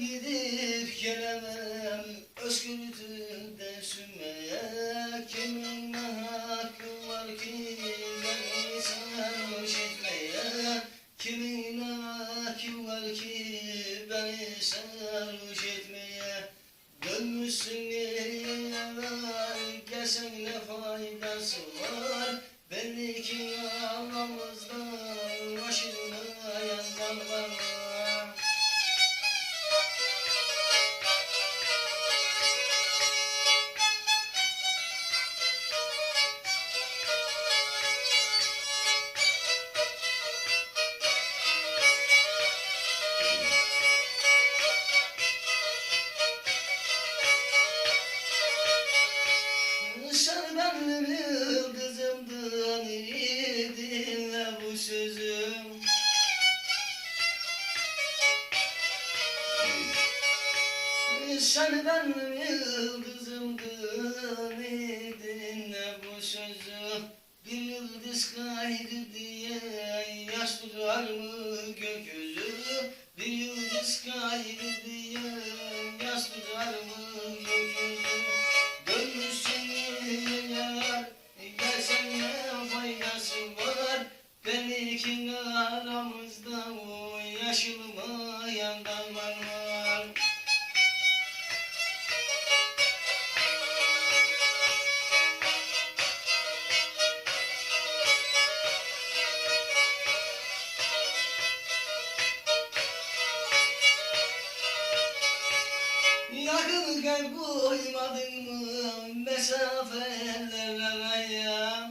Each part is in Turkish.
Gidip gelemem özgürlüğü deşmeye Kimin hakkı var ki? Beni sarhoş etmeye Kimin hakkı var ki? Beni sarhoş etmeye Dönmüşsün yanar gelsen ne faydası Yıldızımdın iyi dinle bu sözü. Bir yıldız kaydı diye yaş tutar mı gökyüzü? Bir yıldız kaydı diye yaş tutar mı gökyüzü? Dönmüşsün yar gelsen ne faydası var? Belki aramızda o yaşılmayan gel koymadın mı mesafeler araya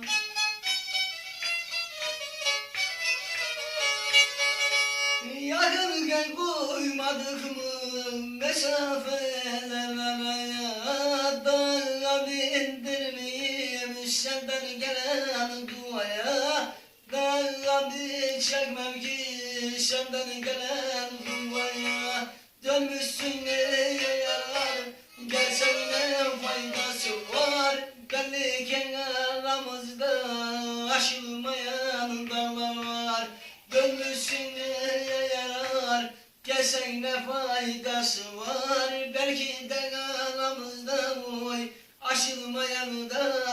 Yakın gel koymadık mı mesafeler araya Dağa bindirmeyeyim senden gelen duaya Dağa çekmem ki senden gelen faydası var. Belki de aramızda oy Aşılmayan dağlar